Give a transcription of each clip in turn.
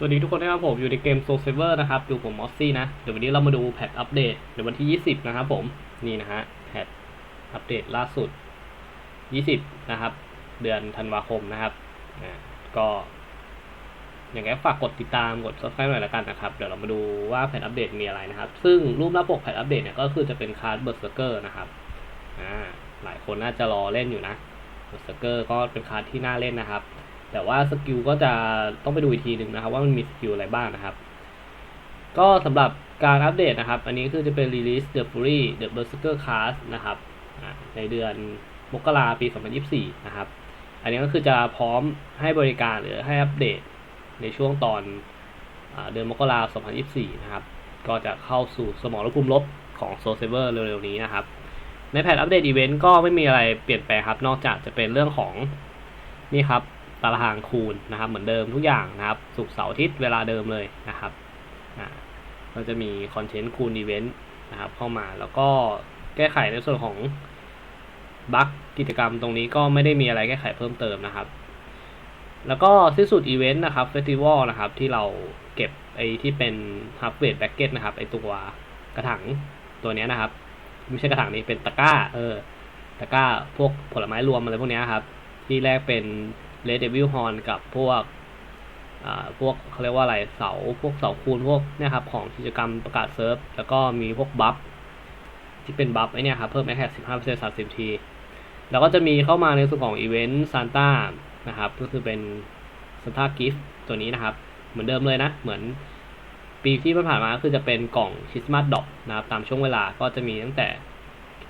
สวัสดีทุกคนนะครับผมอยู่ในเกม Soul Saver นะครับอยู่ผมมอสซี่นะ เดี๋ยววันนี้เรามาดูแพทอัปเดตในวันที่ 20 นะครับผมนี่นะฮะแพทอัปเดตล่าสุด 20 นะครับ เดือนธันวาคมนะครับอ่าก็ อย่างไรฝากกดติดตามกด subscribe หน่อยละกันนะครับ เดี๋ยวเรามาดูว่าแพทอัปเดตมีอะไรนะครับ ซึ่งรูปหน้าปกแพทอัปเดตเนี่ยก็คือจะเป็นคาร์ดเบิร์สเกอร์นะครับอ่าหลายคนน่าจะรอเล่นอยู่นะเบิร์สเกอร์ก็เป็นคาร์ดที่น่าเล่นนะครับ แต่ว่าสกิลก็จะต้องไปดูอีกทีหนึ่งนะครับ ว่ามันมีสกิลอะไรบ้างนะครับ ก็สำหรับการอัปเดตนะครับ อันนี้คือจะเป็น release the fury the berserker class นะครับ ในเดือนมกราปี 2024 นะครับ อันนี้ก็คือจะพร้อมให้บริการหรือให้อัปเดตในช่วงตอนอเดือนมกรา2024 นะครับ ก็จะเข้าสู่สมองรภูมิลบของ Soul Saver เร็วๆนี้นะครับ ในแพทอัปเดตอีเวนต์ก็ไม่มีอะไรเปลี่ยนแปลงครับ นอกจากจะเป็นเรื่องของนี่ครับ ตารางคูณนะครับ เหมือนเดิมทุกอย่างนะครับสุกเสาร์อาทิตย์เวลาเดิมเลยนะครับอ่าก็จะมีคอนเทนต์คูณอีเวนต์นะครับ เข้ามาแล้วก็แก้ไขในส่วนของบั๊กกิจกรรมตรงนี้ก็ไม่ได้มีอะไรแก้ไขเพิ่มเติมนะครับ แล้วก็สิ้นสุดอีเวนต์นะครับเฟสติวัลนะครับที่เราเก็บไอ้ที่เป็นฮับเวทแบ็กเก็ตนะครับไอ้ตัวกระถางตัวนี้นะครับ ไม่ใช่กระถางนี้เป็นตะกร้า เออตะกร้าพวกผลไม้รวมอะไรพวกนี้ครับ ที่แรกเป็น เลดเดวิลฮอนกับพวกอ่าพวกเขาเรียกว่าอะไรเสาพวกเสาคูณพวกเนี่ยครับของกิจกรรมประกาศเซิร์ฟ แล้วก็มีพวกบัฟที่เป็นบัฟไอเนี่ยครับเพิ่มแอคแท็กสิบห้าเปอร์เซ็นต์สามสิบที แล้วก็จะมีเข้ามาในส่วนของอีเวนต์ซานต้านะครับก็คือเป็นซานต้ากิฟต์ตัวนี้นะครับ เหมือนเดิมเลยนะ เหมือนปีที่ผ่านมาก็คือจะเป็นกล่องคริสต์มาสดอกนะครับตามช่วงเวลาก็จะมีตั้งแต่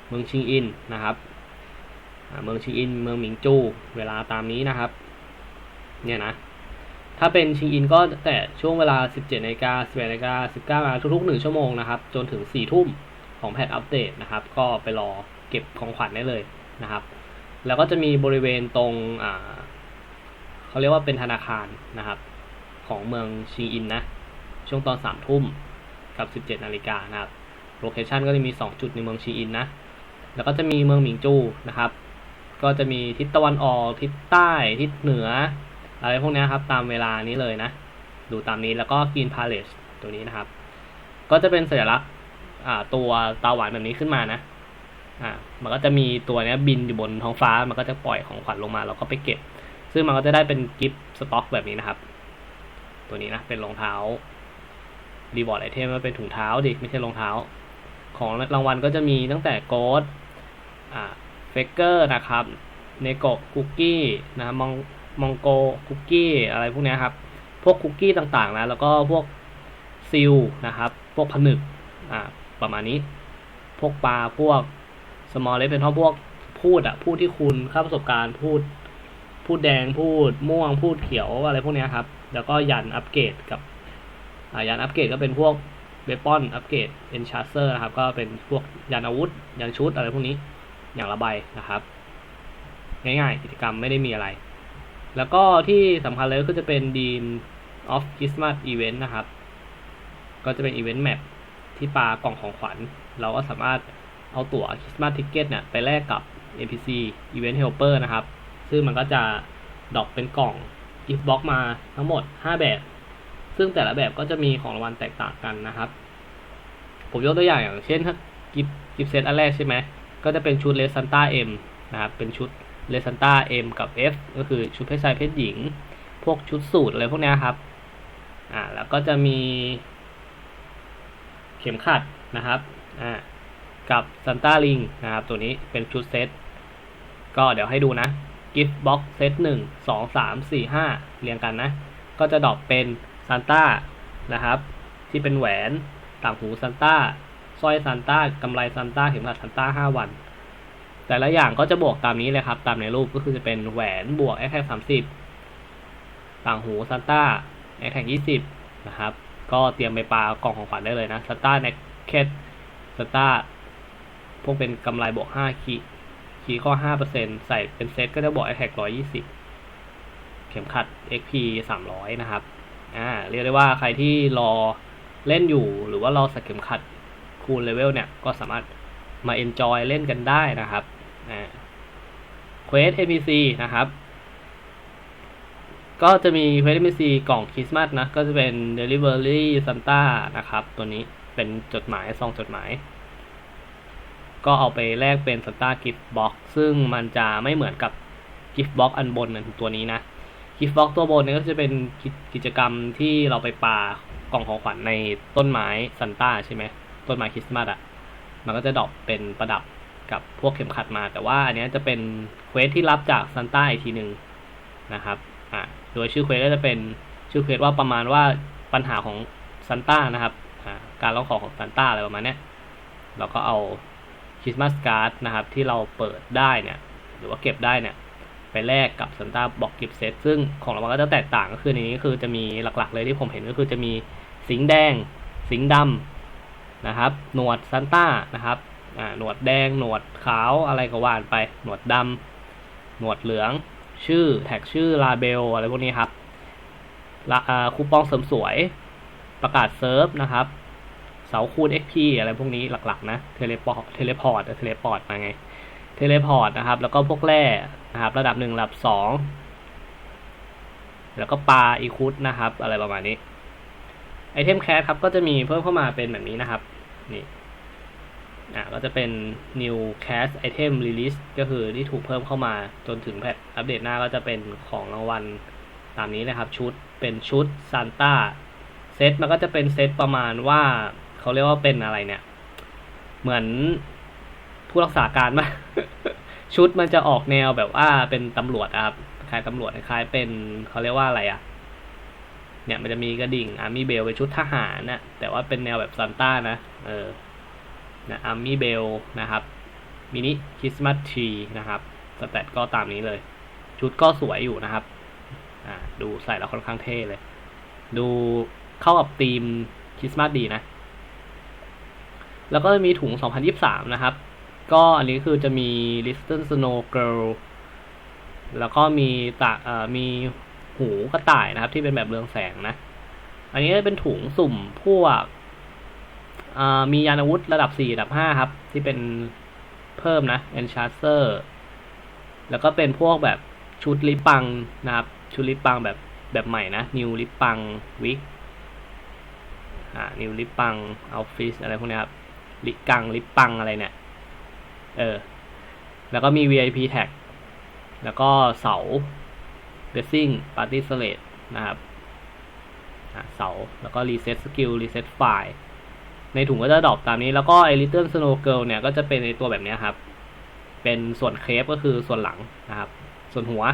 เมืองชิงอินนะครับ เมืองชิงอิน เมืองหมิงจู เวลาตามนี้นะครับ เนี่ยนะ ถ้าเป็นชิงอินก็แต่ช่วงเวลา 17นาฬิกา11นาฬิกา19นาฬิกาทุกๆ 1 ชั่วโมงนะครับ จนถึง 4 ทุ่มของแพทอัปเดตนะครับ ก็ไปรอเก็บของขวัญได้เลยนะครับ แล้วก็จะมีบริเวณตรงอ่าเขาเรียกว่าเป็นธนาคารนะครับ ของเมืองชิงอินนะ ช่วงตอน 3 ทุ่มกับ 17นาฬิกานะครับ โลเคชันก็จะมี 2 จุดในเมืองชิงอินนะ แล้วก็จะมีเมืองหมิงจูนะครับ ก็จะมีทิศตะวันออกทิศใต้ทิศเหนือ อะไรพวกนี้ครับ ตามเวลานี้เลยนะ ดูตามนี้แล้วก็กินพาเลสตัวนี้นะครับ ก็จะเป็นสัญลักษณ์ตัวตาหวานแบบนี้ขึ้นมานะอ่ามันก็จะมีตัวนี้บินอยู่บนท้องฟ้า มันก็จะปล่อยของขวัญลงมา เราก็ไปเก็บ ซึ่งมันก็จะได้เป็นกิฟต์สต็อกแบบนี้นะครับ ตัวนี้นะ เป็นรองเท้ารีวอร์ดไอเทมมันเป็นถุงเท้าดิไม่ใช่รองเท้า ของรางวัลก็จะมีตั้งแต่โกดอ่า เฟกเกอร์นะครับเนโกะคุกกี้นะมองมองโกคุกกี้อะไรพวกนี้ครับ พวกคุกกี้ต่างๆนะแล้วก็พวกซิลนะครับ พวกผนึกอ่าประมาณนี้ พวกปลาพวกสมอลเลเป็นเพราะพวกพูดอะพูดที่คุณค่าประสบการณ์พูด พูดแดงพูดม่วงพูดเขียวอะไรพวกนี้ครับ แล้วก็ยันอัปเกรดกับยันอัปเกรดก็เป็นพวกเบปอนอัปเกรดเอนชาร์เซอร์นะครับ ก็เป็นพวกยันอาวุธ ยันชุดอะไรพวกนี้ อย่างละใบนะครับ ง่ายๆ กิจกรรมไม่ได้มีอะไร แล้วก็ที่สำคัญเลยก็จะเป็น Dean of Christmas Event นะครับ ก็จะเป็นอีเวนต์แมปที่ปากล่องของขวัญ เราก็สามารถเอาตั๋ว Christmas Ticket เนี่ยไปแลกกับ NPC Event Helper นะครับ ซึ่งมันก็จะดรอปเป็นกล่อง if box มาทั้งหมด 5 แบบ ซึ่งแต่ละแบบก็จะมีของรางวัลแตกต่างกันนะครับ ผมยกตัวอย่างอย่างเช่นถ้ากิฟกิฟเซตอันแรกใช่ไหม ก็จะเป็นชุดเลซันต้าเอ็มนะครับ เป็นชุดเลซันต้าเอ็มกับ F ก็คือชุดเพศชายเพศหญิง พวกชุดสูทอะไรพวกนี้ครับ อ่า แล้วก็จะมีเข็มขัดนะครับ อ่า กับซันต้าลิงนะครับ ตัวนี้เป็นชุดเซต ก็เดี๋ยวให้ดูนะกิฟต์บ็อกเซตหนึ่งสองสามสี่ห้าเรียงกันนะ ก็จะดอปเป็นซันต้านะครับ ที่เป็นแหวนต่างหูซันต้า สร้อยซันต้ากำไรซันต้าเข็มขัดซันต้าห้าวัน แต่ละอย่างก็จะบวกตามนี้เลยครับ ตามในรูปก็คือจะเป็นแหวนบวกแอคแท็กสามสิบต่างหูซันต้าแอคแท็กยี่สิบนะครับ ก็เตรียมไปปากล่องของขวัญได้เลยนะซันต้าเน็กเคทซันต้าพวกเป็นกำไรบวกห้าคีคีข้อห้าเปอร์เซ็นใส่เป็นเซตก็จะบวกแอคแท็กร้อยยี่สิบเข็มขัด XP สามร้อยนะครับ อ่า เรียกได้ว่าใครที่รอเล่นอยู่หรือว่ารอสักเข็มขัด คูณเลเวลเนี่ย ก็สามารถมา enjoy เล่นกันได้นะครับอ่า Quest NPC นะครับ ก็จะมีเควสที่มีซีกล่องคริสต์มาสนะ ก็จะเป็น Delivery Santa นะครับ ตัวนี้เป็นจดหมายซองจดหมาย ก็เอาไปแลกเป็น Santa Gift Box ซึ่งมันจะไม่เหมือนกับ Gift Box อันบนนั่นตัวนี้นะ Gift Box ตัวบนเนี่ยก็จะเป็นกิกิจกรรมที่เราไปปากล่องของขวัญในต้นไม้ซันต้าใช่ไหม ต้นไม้คริสต์มาสอะมันก็จะดรอปเป็นประดับกับพวกเข็มขัดมา แต่ว่าอันนี้จะเป็นเควสที่รับจากซันต้าอีกทีหนึ่งนะครับอ่าโดยชื่อเควสก็จะเป็นชื่อเควสว่าประมาณว่าปัญหาของซันต้านะครับการร้องขอของซันต้าอะไรประมาณเนี้ยเราก็เอาคริสต์มาสการ์ดนะครับที่เราเปิดได้เนี่ยหรือว่าเก็บได้เนี่ยไปแลกกับซันต้าบอกกิฟเซตซึ่งของรางวัลก็จะแตกต่างก็คือในนี้คือจะมีหลักๆเลยที่ผมเห็นก็คือจะมีสิงแดง สิงดำ นะครับ หนวดซันต้านะครับหนวดแดง หนวดขาวอะไรก็ว่านไป หนวดดำหนวดเหลือง ชื่อแท็กชื่อลาเบลอะไรพวกนี้ครับคูปองเสริมสวยประกาศเซิร์ฟนะครับ เสาคูณ XP อะไรพวกนี้หลักๆ นะเทเลพอร์ตเทเลพอร์ตเทเลพอร์ตมาไงเทเลพอร์ตนะครับ แล้วก็พวกแร่นะครับ ระดับหนึ่งระดับสองแล้วก็ปลาอีคุดนะครับ อะไรประมาณนี้ ไอเทมแคสครับก็จะมีเพิ่มเข้ามาเป็นแบบนี้นะครับ นี่อ่าก็จะเป็น new cast item release ก็คือที่ถูกเพิ่มเข้ามาจนถึงแพทอัปเดตหน้าก็จะเป็นของรางวัลตามนี้นะครับ ชุดเป็นชุดซานต้าเซตมันก็จะเป็นเซตประมาณว่าเขาเรียกว่าเป็นอะไรเนี่ย เหมือนผู้รักษาการมาชุดมันจะออกแนวแบบว่าเป็นตำรวจครับคล้ายตำรวจคล้ายเป็นเขาเรียกว่าอะไรอะ เนี่ยมันจะมีกระดิ่งอาร์มี่เบลเป็นชุดทหารนะแต่ว่าเป็นแนวแบบซานต้านะเออนะอาร์มี่เบลนะครับมินิคริสต์มาสทรีนะครับสแตทก็ตามนี้เลย ชุดก็สวยอยู่นะครับอ่าดูใส่แล้วค่อนข้างเท่เลย ดูเข้ากับธีมคริสต์มาสดีนะ แล้วก็มีถุง 2023 นะครับ ก็อันนี้คือจะมี Listen Snow Girl แล้วก็มีตาเอ่อมี หูกระต่ายนะครับ ที่เป็นแบบเรืองแสงนะ อันนี้เป็นถุงสุ่มพวกมียานอาวุธระดับ4ระดับ5ครับ ที่เป็นเพิ่มนะ Enchancer แล้วก็เป็นพวกแบบชุดลิปปังนะครับ ชุดลิปปังแบบแบบใหม่นะ New ลิปังวิกอ่า New ลิปังเอาฟิสอะไรพวกนี้ครับลิกังลิปปังอะไรเนี่ย เออ แล้วก็มี VIP tag แล้วก็เสา Blessing Party Slate นะครับเสา แล้วก็ Reset Skill Reset File ในถุงก็จะดรอปตามนี้ แล้วก็ไอ Little Snow Girl เนี่ย ก็จะเป็นในตัวแบบนี้ครับ เป็นส่วนเคปก็คือส่วนหลังนะครับ ส่วนหัว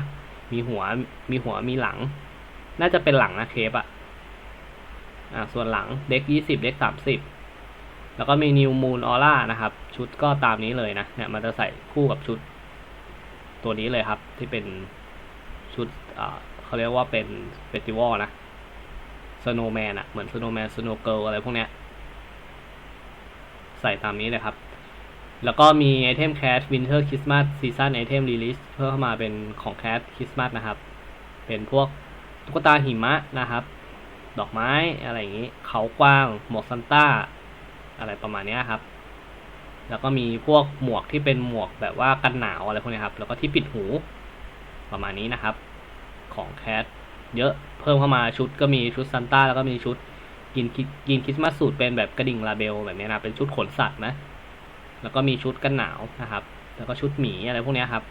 มีหัว มีหัว มีหลัง น่าจะเป็นหลังนะเคปอะอ่าส่วนหลัง เด็กยี่สิบเด็กสามสิบแล้วก็มี New Moon Aura นะครับ ชุดก็ตามนี้เลยนะ เนี่ยมันจะใส่คู่กับชุดตัวนี้เลยครับ ที่เป็น ชุดอ่าเขาเรียกว่าเป็นเฟสติวัลนะ Snowman อะเหมือน Snowman Snow Girl อะไรพวกเนี้ย ใส่ตามนี้เลยครับ แล้วก็มีไอเทมแคส Winter Christmas Season Item Release เพิ่มเข้ามาเป็นของแคสคริสต์มาสนะครับ เป็นพวกตุ๊กตาหิมะนะครับ ดอกไม้อะไรอย่างนี้ เขากว้าง หมวกซันต้า อะไรประมาณนี้ครับ แล้วก็มีพวกหมวกที่เป็นหมวกแบบว่ากันหนาวอะไรพวกนี้ครับ แล้วก็ที่ปิดหู ประมาณนี้นะครับ ของแคสเยอะเพิ่มเข้ามาชุดก็มีชุดซันต้าแล้วก็มีชุดกินกินคริสต์มาสสูตรเป็นแบบกระดิ่งลาเบลแบบนี้นะเป็นชุดขนสัตว์นะแล้วก็มีชุดกันหนาวนะครับ แล้วก็ชุดหมีอะไรพวกนี้ครับ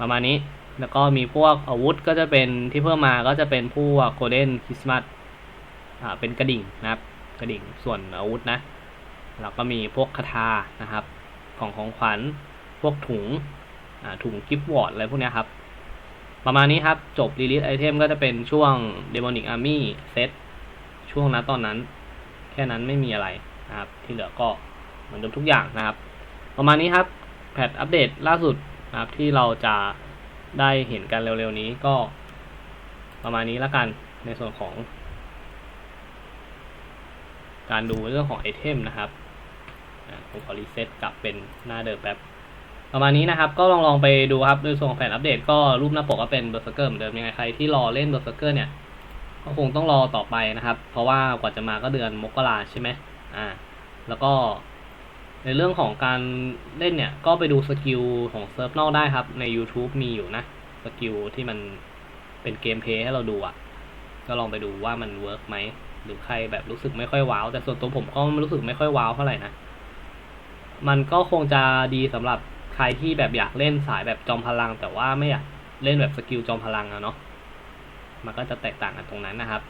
ประมาณนี้แล้วก็มีพวกอาวุธก็จะเป็นที่เพิ่มมาก็จะเป็นพวกโกลเด้นคริสต์มาสอ่าเป็นกระดิ่งนะครับ กระดิ่งส่วนอาวุธนะแล้วก็มีพวกคาถานะครับ ของของขวัญพวกถุง ถุงกิฟต์วอร์ดอะไรพวกนี้ครับ ประมาณนี้ครับจบรีลิสไอเทมก็จะเป็นช่วง Demonic Army เซตช่วงนั้นตอนนั้น แค่นั้นไม่มีอะไรนะครับ ที่เหลือก็เหมือนเดิมทุกอย่างนะครับ ประมาณนี้ครับแพทอัปเดตล่าสุดนะครับที่เราจะได้เห็นกันเร็วๆนี้ก็ประมาณนี้ล้วกันในส่วนของ การดูเรื่องของไอเทมนะครับผมขอรีเซ็ตกลับเป็นหน้าเดิมแป๊บ ประมาณนี้นะครับก็ลองลองไปดูครับในส่วนของแผนอัปเดตก็รูปหน้าปกก็เป็นเบอร์สเกอร์เหมือนเดิมยังไงใครที่รอเล่นเบอร์สเกอร์เนี่ยก็คงต้องรอต่อไปนะครับ เพราะว่ากว่าจะมาก็เดือนมกราใช่ไหมอ่า แล้วก็ในเรื่องของการเล่นเนี่ย ก็ไปดูสกิลของเซิร์ฟนอกได้ครับ ใน YouTube มีอยู่นะ สกิลที่มันเป็นเกมเพย์ให้เราดูอะก็ลองไปดูว่ามันเวิร์กไหม หรือใครแบบรู้สึกไม่ค่อยว้าว แต่ส่วนตัวผมก็รู้สึกไม่ค่อยว้าวเท่าไหร่นะ มันก็คงจะดีสำหรับ ใครที่แบบอยากเล่นสายแบบจอมพลัง แต่ว่าไม่อยากเล่นแบบสกิลจอมพลังอะเนาะมันก็จะแตกต่างกันตรงนั้นนะครับ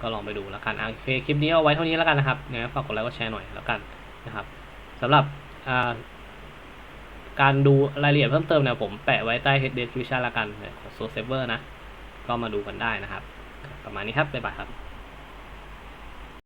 ก็ลองไปดูแล้วกันโอเคคลิปนี้เอาไว้เท่านี้แล้วกันนะครับยังไงฝากกดไลค์กดแชร์หน่อยแล้วกันนะครับสำหรับการดูรายละเอียดเพิ่มเติมเนี่ยผมแปะไว้ใต้ description แล้วกันของ Soul Saver นะ ก็มาดูกันได้นะครับ ประมาณนี้ครับ บ๊ายบายครับ